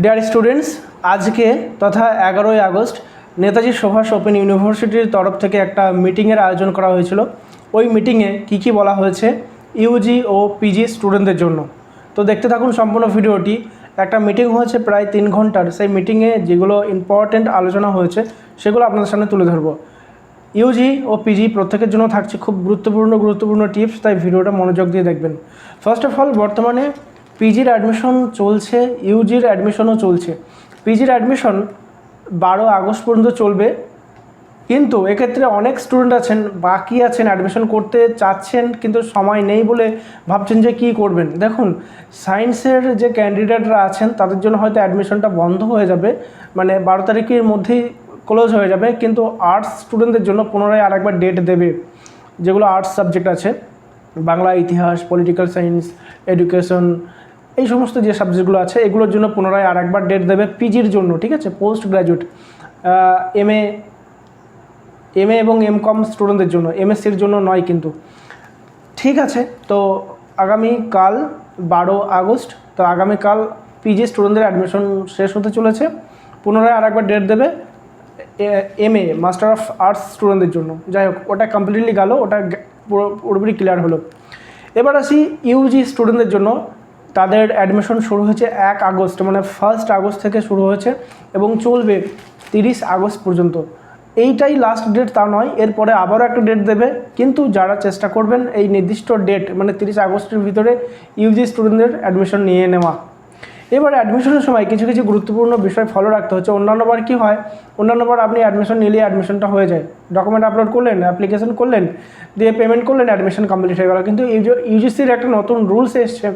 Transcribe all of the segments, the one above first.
Dear students আজকে তথা এগারোই আগস্ট নেতাজি সুভাষ ওপেন ইউনিভার্সিটির তরফ থেকে একটা মিটিংয়ের আয়োজন করা হয়েছিল। ওই মিটিংয়ে কী কী বলা হয়েছে ইউজি ও পিজি স্টুডেন্টদের জন্য। তো দেখতে থাকুন সম্পূর্ণ ভিডিওটি। একটা মিটিং হয়েছে প্রায় তিন ঘণ্টার। সেই মিটিংয়ে যেগুলো ইম্পর্ট্যান্ট আলোচনা হয়েছে, সেগুলো আপনাদের সামনে তুলে ধরবো। ইউজি ও পিজি প্রত্যেকের জন্য থাকছে খুব গুরুত্বপূর্ণ গুরুত্বপূর্ণ টিপস তাই ভিডিওটা মনোযোগ দিয়ে দেখবেন। ফার্স্ট অফ অল বর্তমানে পিজির অ্যাডমিশন চলছে ইউজির অ্যাডমিশনও চলছে। পিজির অ্যাডমিশন বারো আগস্ট পর্যন্ত চলবে। কিন্তু এক্ষেত্রে অনেক স্টুডেন্ট আছেন, বাকি আছেন অ্যাডমিশন করতে চাচ্ছেন, কিন্তু সময় নেই বলে ভাবছেন যে কী করবেন। দেখুন সায়েন্সের যে ক্যান্ডিডেটরা আছেন, তাদের জন্য হয়তো অ্যাডমিশনটা বন্ধ হয়ে যাবে। মানে বারো তারিখের মধ্যেই ক্লোজ হয়ে যাবে, কিন্তু আর্টস স্টুডেন্টদের জন্য পুনরায় আরেকবার ডেট দেবে, যেগুলো আর্টস সাবজেক্ট আছে। বাংলা ইতিহাস পলিটিক্যাল সায়েন্স এডুকেশন এই সমস্ত যে সাবজেক্টগুলো আছে, এগুলোর জন্য পুনরায় আর একবার ডেট দেবে পিজির জন্য, ঠিক আছে? Post graduate M A M A এবং এম কম স্টুডেন্টদের জন্য এম এমএসসির জন্য নয় কিন্তু। ঠিক আছে, তো আগামীকাল বারো আগস্ট, তো আগামীকাল পিজি স্টুডেন্টদের অ্যাডমিশন শেষ হতে চলেছে। পুনরায় আরেকবার ডেট দেবে M A master of arts স্টুডেন্টদের জন্য। যাই হোক, ওটা কমপ্লিটলি গেল, ওটা পুরোপুরি ক্লিয়ার হলো। এবার আসি ইউজি স্টুডেন্টদের জন্য। তাদের অ্যাডমিশন শুরু হয়েছে এক আগস্ট মানে ফার্স্ট আগস্ট থেকে শুরু হয়েছে এবং চলবে তিরিশ আগস্ট পর্যন্ত। এইটাই লাস্ট ডেট তা নয়, এরপরে আবারও একটা ডেট দেবে। কিন্তু যারা চেষ্টা করবেন এই নির্দিষ্ট ডেট মানে তিরিশ আগস্টের ভিতরে ইউজি স্টুডেন্টদের অ্যাডমিশন নিয়ে নেওয়া। এবার অ্যাডমিশনের সময় কিছু কিছু গুরুত্বপূর্ণ বিষয় ফলো রাখতে হচ্ছে। অন্যান্যবার কী হয়? অন্যান্যবার আপনি অ্যাডমিশন নিলে অ্যাডমিশনটা হয়ে যায়। ডকুমেন্ট আপলোড করলেন অ্যাপ্লিকেশন করলেন, দিয়ে পেমেন্ট করলেন অ্যাডমিশন কমপ্লিট হয়ে গেল। কিন্তু ইউজিসির একটা নতুন রুলস এসছে,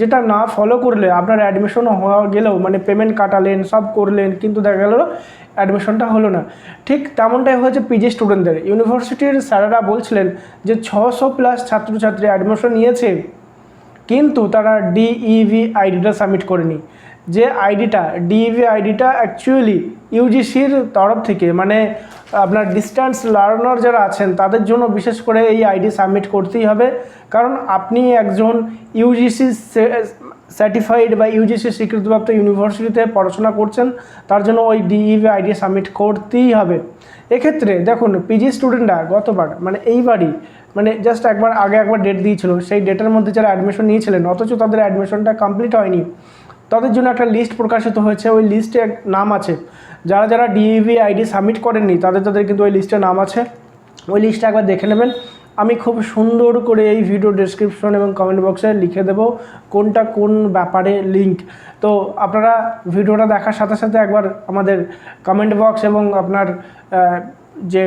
যেটা না ফলো করলে আপনার অ্যাডমিশন হওয়া গেলেও মানে পেমেন্ট কাটালেন, সব করলেন, কিন্তু দেখা গেল অ্যাডমিশনটা হলো না। ঠিক তেমনটাই হয়েছে পিজি স্টুডেন্টদের ইউনিভার্সিটির স্যারেরা বলছিলেন যে ছশো প্লাস ছাত্রছাত্রী অ্যাডমিশন নিয়েছে। কিন্তু তারা ডিইভি আইডিটা সাবমিট করেনি। যে আইডিটা ডিইভি আইডিটা অ্যাকচুয়ালি ইউজিসির তরফ থেকে মানে আপনার ডিস্ট্যান্স লার্নার যারা আছেন, তাদের জন্য বিশেষ করে এই আইডি সাবমিট করতেই হবে। কারণ আপনি একজন ইউজিসি সার্টিফাইড বা ইউজিসি স্বীকৃতিপ্রাপ্ত ইউনিভার্সিটিতে পড়াশোনা করছেন। তার জন্য ওই ডিইভি আইডি সাবমিট করতেই হবে। এক্ষেত্রে দেখুন পিজি স্টুডেন্টরা গতবার মানে এইবারই মানে জাস্ট একবার আগে একবার ডেট দিয়েছিল। সেই ডেটের মধ্যে যারা অ্যাডমিশন নিয়েছিলেন, অথচ তাদের অ্যাডমিশনটা কমপ্লিট হয়নি। তাদের জন্য একটা লিস্ট প্রকাশিত হয়েছে। ওই লিস্টে এক নাম আছে। যারা যারা ডিইভি আইডি সাবমিট করেননি, তাদের তাদের কিন্তু ওই লিস্টে নাম আছে। ওই লিস্টটা একবার দেখে নেবেন। আমি খুব সুন্দর করে এই ভিডিও ডেসক্রিপশন এবং কমেন্ট বক্সে লিখে দেবো কোনটা কোন ব্যাপারে লিঙ্ক তো আপনারা ভিডিওটা দেখার সাথে সাথে একবার আমাদের কমেন্ট বক্স এবং আপনার যে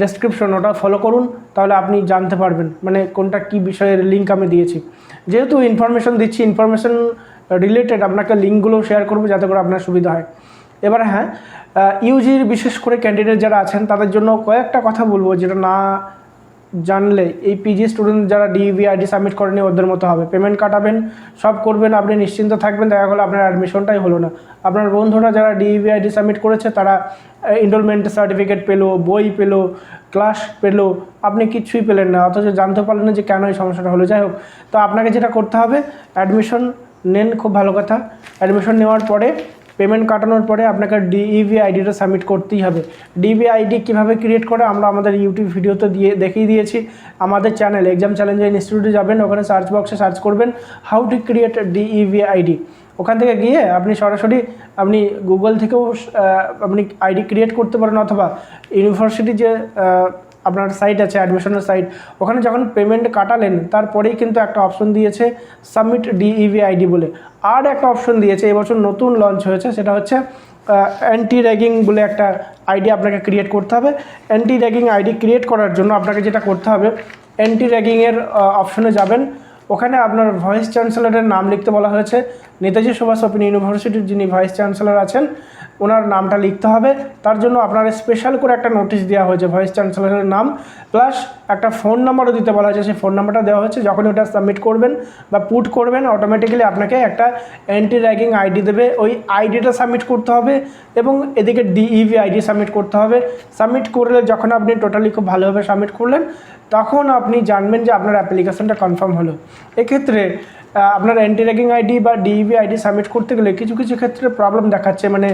ডেসক্রিপশন ওটা ফলো করুন, তাহলে আপনি জানতে পারবেন মানে কোনটা কি বিষয়ের লিঙ্ক আমি দিয়েছি। যেহেতু ইনফরমেশন দিচ্ছি ইনফরমেশন রিলেটেড আপনাকে লিঙ্কগুলো শেয়ার করব যাতে করে আপনার সুবিধা হয়। এবার হ্যাঁ ইউজির বিশেষ করে ক্যান্ডিডেট যারা আছেন, তাদের জন্য কয়েকটা কথা বলব যেটা না জানলে এই পিজি স্টুডেন্ট যারা ডিভি আইডি সাবমিট করেনি, ওদের মতো হবে। পেমেন্ট কাটাবেন, সব করবেন, আপনি নিশ্চিন্ত থাকবেন, দেখা গেলো আপনার অ্যাডমিশনটাই হলো না। আপনার বন্ধুরা যারা ডিভি আইডি সাবমিট করেছে, তারা এনরোলমেন্ট সার্টিফিকেট পেল, বই পেল ক্লাস পেল, আপনি কিচ্ছুই পেলেন না। অথচ জানতে পারলেন না যে কেন এই সমস্যাটা হলো। যাই হোক, তো আপনাকে যেটা করতে হবে অ্যাডমিশন নেন, খুব ভালো কথা। অ্যাডমিশন নেওয়ার পরে পেমেন্ট কাটানোর পরে আপনাকে ডিইভি আইডিটা সাবমিট করতেই হবে। ডিবি আইডি কীভাবে ক্রিয়েট করে আমরা আমাদের ইউটিউব ভিডিওতে দিয়ে, দেখিয়ে দিয়েছি। আমাদের চ্যানেল এক্সাম চ্যালেঞ্জার ইনস্টিটিউটে যাবেন, ওখানে সার্চ বক্সে সার্চ করবেন how to create DEB ID ওখান থেকে গিয়ে আপনি সরাসরি, আপনি গুগল থেকেও আপনি আইডি ক্রিয়েট করতে পারেন অথবা ইউনিভার্সিটি যে আপনার সাইট আছে অ্যাডমিশনের সাইট ওখানে যখন পেমেন্ট কাটালেন, তারপরেই কিন্তু একটা অপশন দিয়েছে সাবমিট ডিইভি আইডি বলে। আর একটা অপশন দিয়েছে এবছর নতুন লঞ্চ হয়েছে, সেটা হচ্ছে অ্যান্টি র্যাগিং বলে একটা আইডি আপনাকে ক্রিয়েট করতে হবে। অ্যান্টি র্যাগিং আইডি ক্রিয়েট করার জন্য আপনাকে যেটা করতে হবে অ্যান্টি র্যাগিংয়ের অপশনে যাবেন। ওখানে আপনার ভাইস চ্যান্সেলরের নাম লিখতে বলা হয়েছে। নেতাজি সুভাষ ওপেন ইউনিভার্সিটির যিনি ভাইস চ্যান্সেলর আছেন ওনার নামটা লিখতে হবে। তার জন্য আপনার স্পেশাল করে একটা নোটিশ দেওয়া হয়েছে ভাইস চ্যান্সেলরের নাম। প্লাস একটা ফোন নাম্বারও দিতে বলা হয়েছে। সেই ফোন নাম্বারটা দেওয়া হচ্ছে যখন ওটা সাবমিট করবেন বা পুট করবেন অটোমেটিক্যালি আপনাকে একটা অ্যান্টি র্যাগিং আইডি দেবে। ওই আইডিটা সাবমিট করতে হবে এবং এদিকে ডিইভি আইডি সাবমিট করতে হবে। সাবমিট করলে যখন আপনি টোটালি খুব ভালোভাবে সাবমিট করলেন, তখন আপনি জানবেন যে আপনার অ্যাপ্লিকেশনটা কনফার্ম হলো। এক্ষেত্রে আপনার অ্যান্টি র্যাগিং আইডি বা ডিইভি আইডি সাবমিট করতে গেলে কিছু কিছু ক্ষেত্রে প্রবলেম দেখাচ্ছে মানে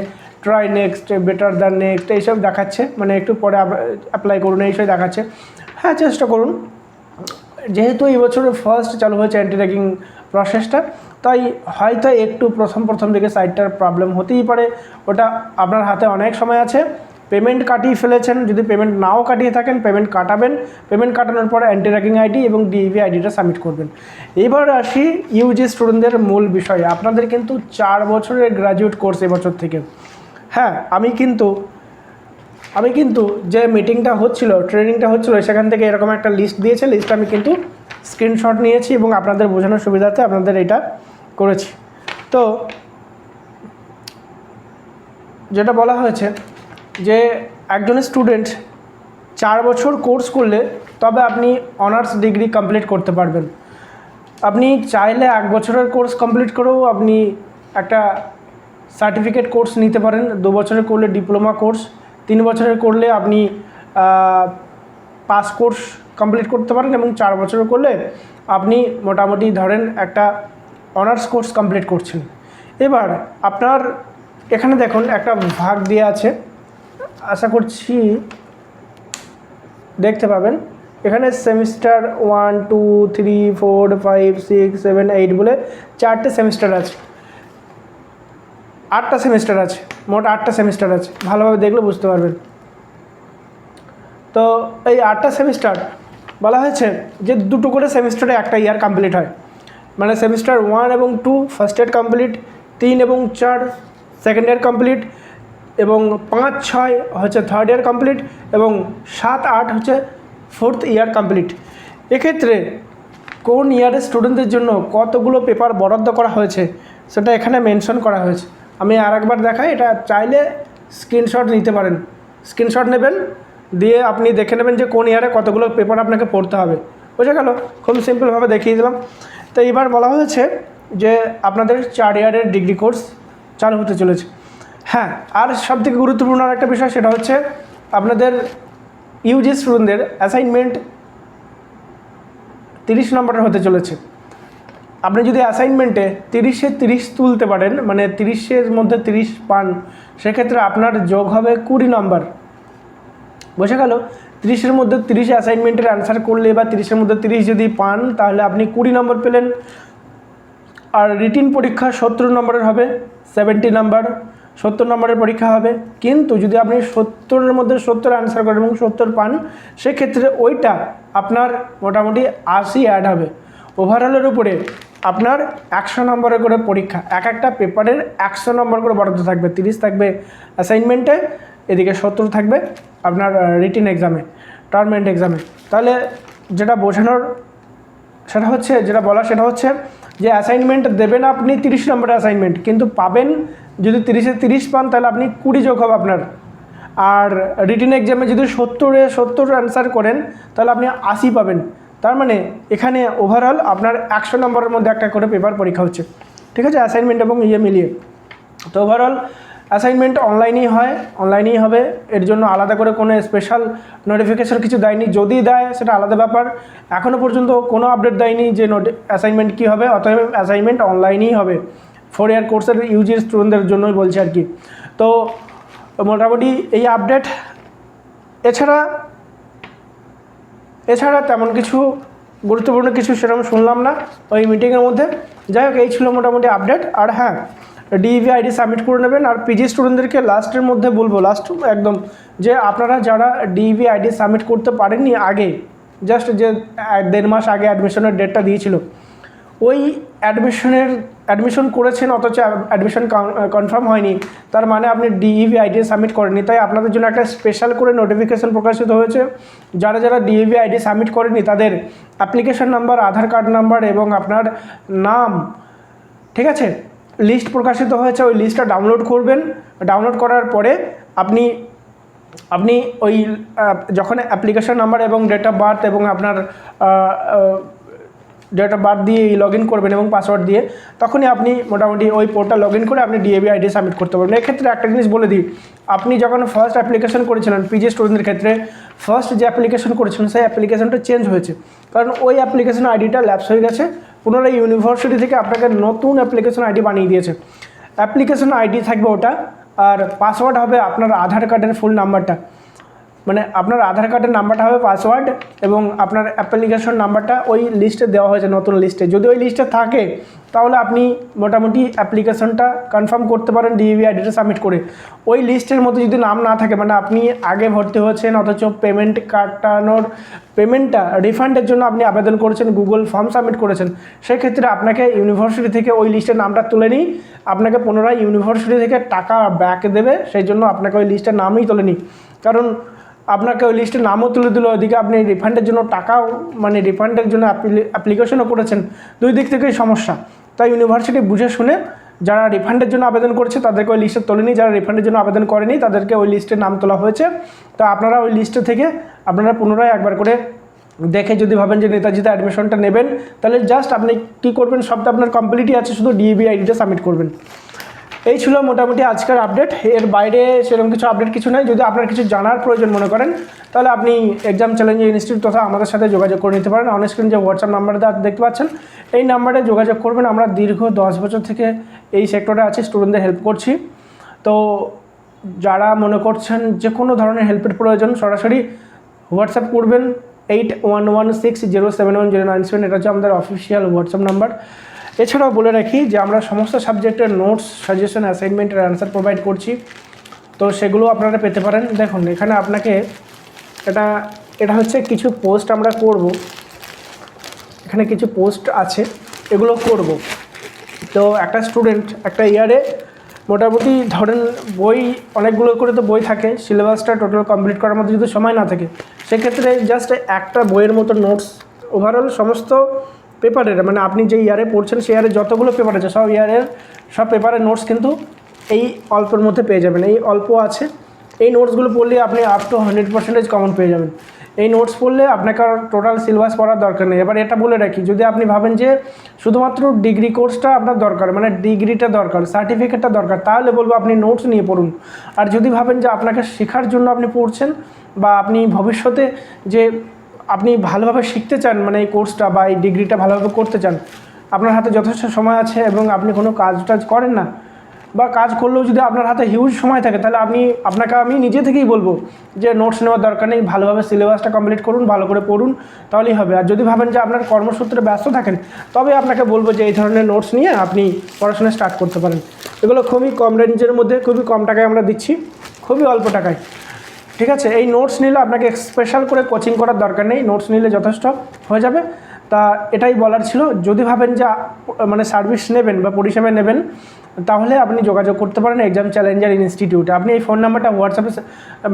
try next better than next এইসব দেখাচ্ছে মানে একটু পরে অ্যাপ্লাই করুন, এইসব দেখাচ্ছে। হ্যাঁ চেষ্টা করুন। যেহেতু এই বছরের ফার্স্ট চালু হয়েছে অ্যান্টি র্যাগিং প্রসেসটা তাই হয়তো একটু প্রথম প্রথম দিকে সাইটটার প্রবলেম হতেই পারে। ওটা আপনার হাতে অনেক সময় আছে। পেমেন্ট কাটিয়ে ফেলেছেন, যদি পেমেন্ট নাও কাটিয়ে থাকেন, পেমেন্ট কাটাবেন। পেমেন্ট কাটানোর পর অ্যান্টি র্যাগিং আইডি এবং ডিইভি আইডিটা সাবমিট করবেন। এবার আসি ইউজি স্টুডেন্টদের মূল বিষয়। আপনাদের কিন্তু চার বছরের গ্র্যাজুয়েট কোর্স এবছর থেকে। হ্যাঁ আমি কিন্তু আমি কিন্তু যে মিটিংটা হচ্ছিল ট্রেনিংটা হচ্ছিল, সেখান থেকে এরকম একটা লিস্ট দিয়েছে। লিস্ট আমি কিন্তু স্ক্রিনশট নিয়েছি এবং আপনাদের বোঝানোর সুবিধাতে আপনাদের এটা করেছি। তো, যেটা বলা হয়েছে যে একজন স্টুডেন্ট চার বছর কোর্স করলে তবে আপনি অনার্স ডিগ্রি কমপ্লিট করতে পারবেন। আপনি চাইলে এক বছরের কোর্স কমপ্লিট করেও আপনি একটা সার্টিফিকেট কোর্স নিতে পারেন। দু বছরের করলে ডিপ্লোমা কোর্স তিন বছরের করলে আপনি পাস কোর্স কমপ্লিট করতে পারেন এবং চার বছরের করলে আপনি মোটামুটি ধরেন একটা অনার্স কোর্স কমপ্লিট করছেন। এবার আপনার, এখানে দেখুন একটা ভাগ দেওয়া আছে। আশা করছি দেখতে পাবেন। এখানে semester one two three four five six seven eight বলে চারটে সেমিস্টার আছে। আটটা সেমিস্টার আছে, মোট আটটা সেমিস্টার আছে। ভালোভাবে দেখলে বুঝতে পারবেন। তো এই আটটা সেমিস্টার বলা হয়েছে যে দুটো করে সেমিস্টারে একটা ইয়ার কমপ্লিট হয়। মানে সেমিস্টার ওয়ান এবং টু ফার্স্ট ইয়ার কমপ্লিট তিন এবং চার সেকেন্ড ইয়ার কমপ্লিট এবং পাঁচ, ছয় হচ্ছে থার্ড ইয়ার কমপ্লিট এবং সাত, আট হচ্ছে ফোর্থ ইয়ার কমপ্লিট এক্ষেত্রে কোন ইয়ারের স্টুডেন্টদের জন্য কতগুলো পেপার বরাদ্দ করা হয়েছে সেটা এখানে মেনশন করা হয়েছে। আমি আর একবার দেখাই, এটা চাইলে স্ক্রিনশট নিতে পারেন। স্ক্রিনশট নেবেন, দিয়ে আপনি দেখে নেবেন যে কোন ইয়ারে কতগুলো পেপার আপনাকে পড়তে হবে। বোঝা গেল? খুব সিম্পলভাবে দেখিয়ে দিলাম। তো এবার বলা হয়েছে যে আপনাদের চার ইয়ারের ডিগ্রি কোর্স চালু হতে চলেছে। হ্যাঁ আর সবথেকে গুরুত্বপূর্ণ আর একটা বিষয় সেটা হচ্ছে আপনাদের ইউজি স্টুডেন্টদের অ্যাসাইনমেন্ট তিরিশ নম্বরের হতে চলেছে। আপনি যদি অ্যাসাইনমেন্টে তিরিশে তিরিশ তুলতে পারেন মানে তিরিশের মধ্যে তিরিশ পান, সেক্ষেত্রে আপনার যোগ হবে কুড়ি নম্বর। বোঝা গেল? তিরিশের মধ্যে তিরিশ অ্যাসাইনমেন্টের অ্যান্সার করলে বা তিরিশের মধ্যে তিরিশ যদি পান, তাহলে আপনি কুড়ি নম্বর পেলেন। আর রিটিন পরীক্ষা সত্তর নম্বরের হবে সেভেন্টি নাম্বার সত্তর নম্বরের পরীক্ষা হবে। কিন্তু যদি আপনি সত্তরের মধ্যে সত্তর অ্যান্সার করেন এবং সত্তর পান, সেক্ষেত্রে ওইটা আপনার মোটামুটি আশি অ্যাড হবে। ওভারঅলের উপরে আপনার একশো নম্বরের করে পরীক্ষা। এক একটা পেপারের একশো নম্বর করে বরাদ্দ থাকবে। তিরিশ থাকবে অ্যাসাইনমেন্টে এদিকে সত্তর থাকবে আপনার রিটিন এক্সামে টার্ম এন্ড এক্সামে তাহলে যেটা বোঝানোর সেটা হচ্ছে, যেটা বলা সেটা হচ্ছে যে অ্যাসাইনমেন্ট দেবেন আপনি তিরিশ নম্বরের অ্যাসাইনমেন্ট কিন্তু পাবেন যদি তিরিশে তিরিশ পান, তাহলে আপনি কুড়ি যোগ হবে আপনার। আর রিটিন এক্সামে যদি সত্তরে, সত্তর অ্যান্সার করেন, তাহলে আপনি আশি পাবেন। তার মানে এখানে ওভারঅল আপনার একশো নম্বরের মধ্যে একটা করে পেপার পরীক্ষা হচ্ছে। ঠিক আছে? অ্যাসাইনমেন্ট এবং ইয়ে মিলিয়ে। তো ওভারঅল অ্যাসাইনমেন্ট অনলাইনেই হয়। অনলাইনেই হবে। এর জন্য আলাদা করে কোনো স্পেশাল নোটিফিকেশন কিছু দেয়নি। যদি দেয়, সেটা আলাদা ব্যাপার। এখনও পর্যন্ত কোনো আপডেট দেয়নি যে নোটি অ্যাসাইনমেন্ট কী হবে, অতএব অ্যাসাইনমেন্ট অনলাইনেই হবে। ফোর ইয়ার কোর্সের ইউজি স্টুডেন্টদের জন্যই বলছি আর কি। তো মোটামুটি এই আপডেট এছাড়া এছাড়া তেমন কিছু গুরুত্বপূর্ণ কিছু সেরকম শুনলাম না ওই মিটিংয়ের মধ্যে। যাই হোক, এই ছিল মোটামুটি আপডেট আর হ্যাঁ ডিইভি আইডি সাবমিট করে নেবেন। আর পিজি স্টুডেন্টদেরকে লাস্টের মধ্যে বলব লাস্ট একদম, যে আপনারা যারা ডিইভি আইডি সাবমিট করতে পারেননি আগে জাস্ট যে দেড় মাস আগে অ্যাডমিশনের ডেটটা দিয়েছিল, ওই অ্যাডমিশনের অ্যাডমিশন করেছেন, অথচ অ্যাডমিশন কনফার্ম হয়নি। তার মানে আপনি ডিইভি আইডি সাবমিট করেননি। তাই আপনাদের জন্য একটা স্পেশাল করে নোটিফিকেশন প্রকাশিত হয়েছে। যারা যারা ডিইভি আইডি সাবমিট করেনি তাদের application number Aadhaar card number এবং আপনার নাম, ঠিক আছে? লিস্ট প্রকাশিত হয়েছে, ওই লিস্টটা ডাউনলোড করবেন। ডাউনলোড করার পরে আপনি আপনি ওই যখন অ্যাপ্লিকেশন নাম্বার এবং ডেট অফ বার্থ এবং আপনার ডেট বার্থ দিয়ে লগ ইন করবেন এবং পাসওয়ার্ড দিয়ে তখনই আপনি মোটামুটি ওই পোর্টাল লগ ইন করে আপনি ডিএবি আইডি সাবমিট করতে পারবেন। এক্ষেত্রে একটা জিনিস বলে দিই, আপনি যখন ফার্স্ট অ্যাপ্লিকেশন করেছিলেন পিজি স্টুডেন্টের ক্ষেত্রে ফার্স্ট যে অ্যাপ্লিকেশন করেছিলেন সেই অ্যাপ্লিকেশনটা চেঞ্জ হয়েছে। কারণ ওই অ্যাপ্লিকেশন আইডিটা ল্যাপস হয়ে গেছে, পুনরায় ইউনিভার্সিটি থেকে আপনাকে নতুন অ্যাপ্লিকেশন আইডি বানিয়ে দিয়েছে। অ্যাপ্লিকেশন আইডি থাকবে ওটা, আর পাসওয়ার্ড হবে আপনার আধার কার্ডের ফুল নাম্বারটা মানে আপনার আধার কার্ডের নাম্বারটা হবে পাসওয়ার্ড এবং আপনার অ্যাপ্লিকেশন নাম্বারটা ওই লিস্টে দেওয়া হয়েছে নতুন লিস্টে যদি ওই লিস্টে থাকে, তাহলে আপনি মোটামুটি অ্যাপ্লিকেশনটা কনফার্ম করতে পারেন ডিইভি আইডিটা সাবমিট করে। ওই লিস্টের মধ্যে যদি নাম না থাকে মানে আপনি আগে ভর্তি হয়েছেন, অথচ পেমেন্ট কাটানোর পেমেন্টটা রিফান্ডের জন্য আপনি আবেদন করেছেন গুগল ফর্ম সাবমিট করেছেন, সেক্ষেত্রে আপনাকে ইউনিভার্সিটি থেকে ওই লিস্টের নামটা তুলে নিই। আপনাকে পুনরায় ইউনিভার্সিটি থেকে টাকা ব্যাক দেবে, সেই জন্য আপনাকে ওই লিস্টের নামই তুলে নিই। কারণ আপনাকে ওই লিস্টে নামও তুলে দিল, ওইদিকে আপনি রিফান্ডের জন্য টাকাও মানে রিফান্ডের জন্য অ্যাপ্লিকেশনও করেছেন। দুই দিক থেকেই সমস্যা। তাই ইউনিভার্সিটি বুঝে শুনে যারা রিফান্ডের জন্য আবেদন করেছে, তাদেরকে ওই লিস্টে তোলেনি। যারা রিফান্ডের জন্য আবেদন করেনি, তাদেরকে ওই লিস্টে নাম তোলা হয়েছে। তো আপনারা ওই লিস্টে থেকে আপনারা পুনরায় একবার করে দেখে যদি ভাবেন যে নেতাজিতে অ্যাডমিশনটা নেবেন, তাহলে জাস্ট আপনি কী করবেন, সবটা আপনার কমপ্লিটই আছে, শুধু ডিইবি আইডিটা সাবমিট করবেন। এই ছিল মোটামুটি আজকের আপডেট এর বাইরে সেরকম কিছু আপডেট কিছু নয় যদি আপনার কিছু জানার প্রয়োজন মনে করেন, তাহলে আপনি এক্সাম চ্যালেঞ্জ ইনস্টিটিউট তথা আমাদের সাথে যোগাযোগ করে নিতে পারেন। অন স্ক্রিন যে হোয়াটসঅ্যাপ নাম্বারটা দেখতে পাচ্ছেন, এই নাম্বারে যোগাযোগ করবেন। আমরা দীর্ঘ দশ বছর থেকে এই সেক্টরে আছি স্টুডেন্টদের হেল্প করছি। তো যারা মনে করছেন যে কোনো ধরনের হেল্পের প্রয়োজন, সরাসরি হোয়াটসঅ্যাপ করবেন। Eight one one six zero seven one zero nine seven এটা হচ্ছে আমাদের অফিসিয়াল হোয়াটসঅ্যাপ নাম্বার এছাড়াও বলে রাখি যে আমরা সমস্ত সাবজেক্টের নোটস, সাজেশন অ্যাসাইনমেন্টের অ্যান্সার প্রোভাইড করছি। তো সেগুলো আপনারা পেতে পারেন। দেখুন, এখানে আপনাকে এটা এটা হচ্ছে কিছু পোস্ট আমরা করব। এখানে কিছু পোস্ট আছে, এগুলো করব। তো একটা স্টুডেন্ট একটা ইয়ারে মোটামুটি ধরেন বই, অনেকগুলো করে তো বই থাকে সিলেবাসটা টোটাল কমপ্লিট করার মধ্যে যদি সময় না থাকে, সেক্ষেত্রে জাস্ট একটা বইয়ের মতো নোটস ওভারঅল সমস্ত পেপারের মানে আপনি যে ইয়ারে পড়ছেন, সেই ইয়ারে যতগুলো পেপার আছে, সব ইয়ারের সব পেপারের নোটস কিন্তু এই অল্পের মধ্যে পেয়ে যাবেন, এই অল্প আছে। এই নোটসগুলো পড়লে আপনি up to hundred percentage common পেয়ে যাবেন। এই নোটস পড়লে আপনাকে আর টোটাল সিলেবাস পড়ার দরকার নেই। এবার এটা বলে রাখি, যদি আপনি ভাবেন যে শুধুমাত্র ডিগ্রি কোর্সটা আপনার দরকার মানে ডিগ্রিটা দরকার সার্টিফিকেটটা দরকার, তাহলে বলব আপনি নোটস নিয়ে পড়ুন। আর যদি ভাবেন যে আপনাকে শেখার জন্য আপনি পড়ছেন, বা আপনি ভবিষ্যতে যে আপনি ভালোভাবে শিখতে চান মানে এই কোর্সটা বা এই ডিগ্রিটা ভালোভাবে করতে চান, আপনার হাতে যথেষ্ট সময় আছে এবং আপনি কোনো কাজ টাজ করেন না বা কাজ করলেও যদি আপনার হাতে হিউজ সময় থাকে, তাহলে আপনি, আপনাকে আমি নিজে থেকেই বলব যে নোটস নেওয়ার দরকার নেই, ভালোভাবে সিলেবাসটা কমপ্লিট করুন, ভালো করে পড়ুন, তাহলেই হবে। আর যদি ভাবেন যে আপনার কর্মসূত্রে ব্যস্ত থাকেন, তবে আপনাকে বলব যে এই ধরনের নোটস নিয়ে আপনি পড়াশোনা স্টার্ট করতে পারেন। এগুলো খুবই কম রেঞ্জের মধ্যে, খুবই কম টাকায় আমরা দিচ্ছি, খুবই অল্প টাকায়। ঠিক আছে, এই নোটস নিলে আপনাকে স্পেশাল করে কোচিং করার দরকার নেই নোটস নিলে যথেষ্ট হয়ে যাবে। তা এটাই বলার ছিল। যদি ভাবেন যে মানে সার্ভিস নেবেন বা পরিষেবা নেবেন, তাহলে আপনি যোগাযোগ করতে পারেন এক্সাম চ্যালেঞ্জার ইনস্টিটিউটে আপনি এই ফোন নাম্বারটা হোয়াটসঅ্যাপে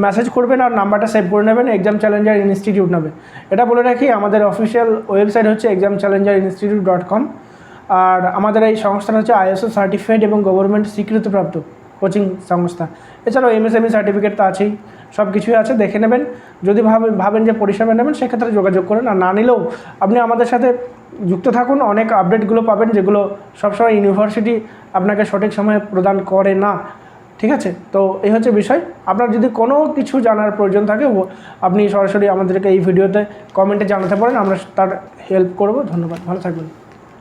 মেসেজ করবেন আর নাম্বারটা সেভ করে নেবেন এক্সাম চ্যালেঞ্জার ইনস্টিটিউট নেবে এটা বলে রাখি, আমাদের অফিসিয়াল ওয়েবসাইট হচ্ছে exam challenger institute dot com আর আমাদের এই সংস্থাটা হচ্ছে আইএসও সার্টিফাইড এবং গভর্নমেন্ট স্বীকৃতিপ্রাপ্ত। কোচিং সংস্থা। এছাড়াও এমএসএমই সার্টিফিকেট তো আছেই সব কিছুই আছে, দেখে নেবেন। যদি ভাবেন ভাবেন যে পরিষেবা নেবেন, সেক্ষেত্রে যোগাযোগ করেন। আর না নিলেও আপনি আমাদের সাথে যুক্ত থাকুন, অনেক আপডেটগুলো পাবেন, যেগুলো সবসময় ইউনিভার্সিটি আপনাকে সঠিক সময়ে প্রদান করে না। ঠিক আছে? তো এই হচ্ছে বিষয়। আপনার যদি কোনো কিছু জানার প্রয়োজন থাকে আপনি সরাসরি আমাদেরকে এই ভিডিওতে কমেন্টে জানাতে পারেন। আমরা তার হেল্প করব। ধন্যবাদ। ভালো থাকবেন।